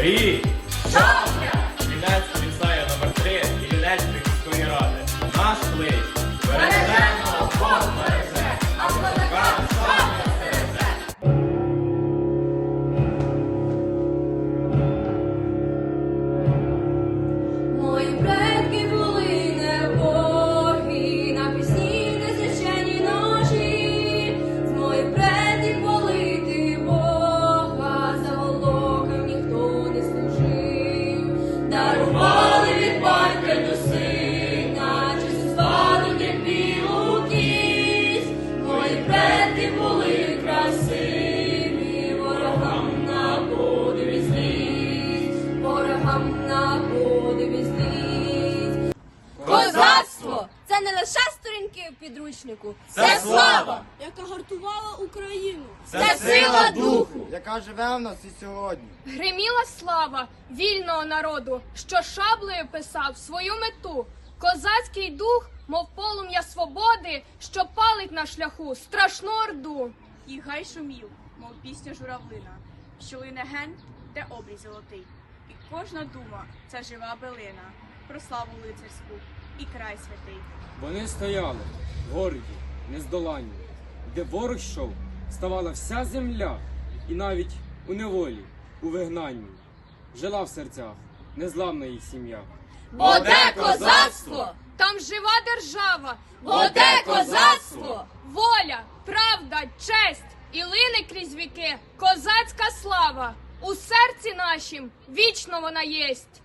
Aí! На. Козацтво це не лише сторінки в підручнику, це, слава, яка гартувала Україну. це сила духу. яка живе в нас і сьогодні. Гриміла слава вільного народу, що шаблею писав свою мету. Козацький дух, мов полум'я свободи, що палить на шляху страшну орду. І гай шумів, мов пісня журавлина, що лине ген, де обрій золотий. Кожна дума це жива билина, про славу лицарську і край святий. Вони стояли, горді, нездоланні, де ворог йшов, ставала вся земля, і навіть у неволі, у вигнанні, жила в серцях незламна їх сім'я. Бо де козацтво, Там жива держава, бо де козацтво, воля, правда, честь і лине крізь віки козацька слава. Нашім вічно вона єсть.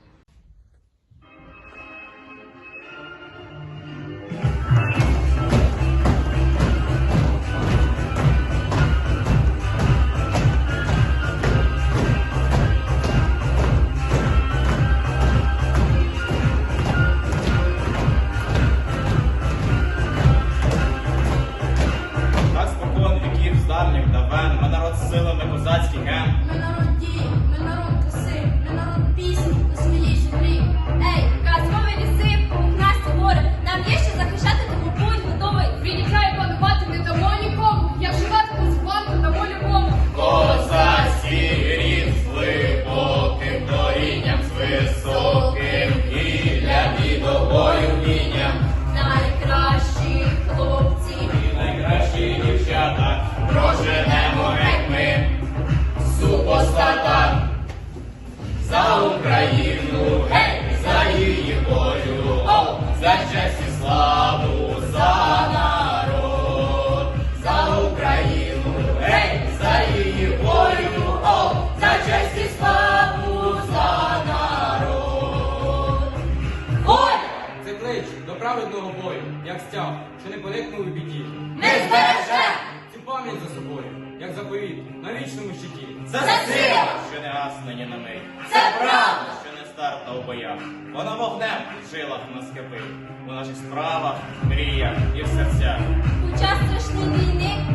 Вічному щиті. Це сила, що не гасне ні на мить. Це правда, що не старта у боях. Вона вогнем в жилах нас кипить. У наших справах, мріях і в серцях. У час страшної війни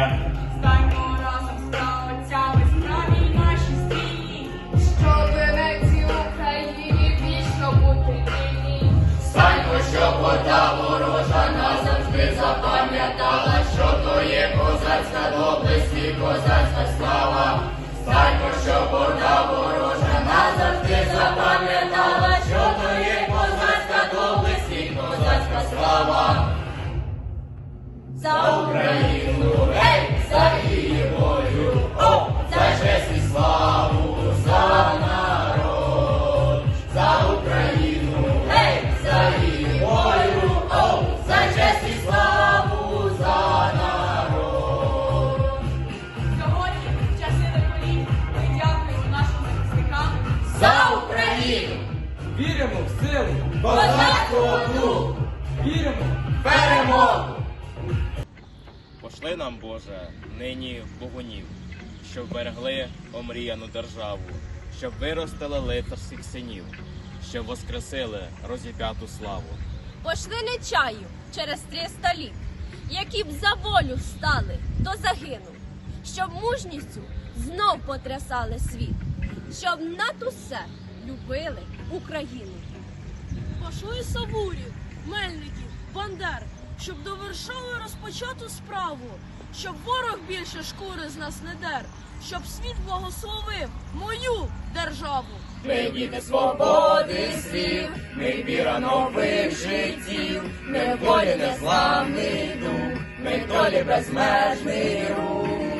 Yeah. Віримо в силу козацького! Віримо! в Перемогу! Пошли нам, Боже, нині богунів, щоб берегли омріяну державу, щоб виростили лицарських синів, щоб воскресили розіп'яту славу. Пошли не чаю через 300 літ, які б за волю стали, то загинув, щоб мужністю знов потрясали світ, щоб над усе любили Україну. Пошли Савурів, Мельників, Бандер, щоб довершили розпочату справу, щоб ворог більше шкури з нас не дер, щоб світ благословив мою державу. Ми діти свободи слів, ми віра нових життів, ми волі незламний дух, ми долі безмежний рух.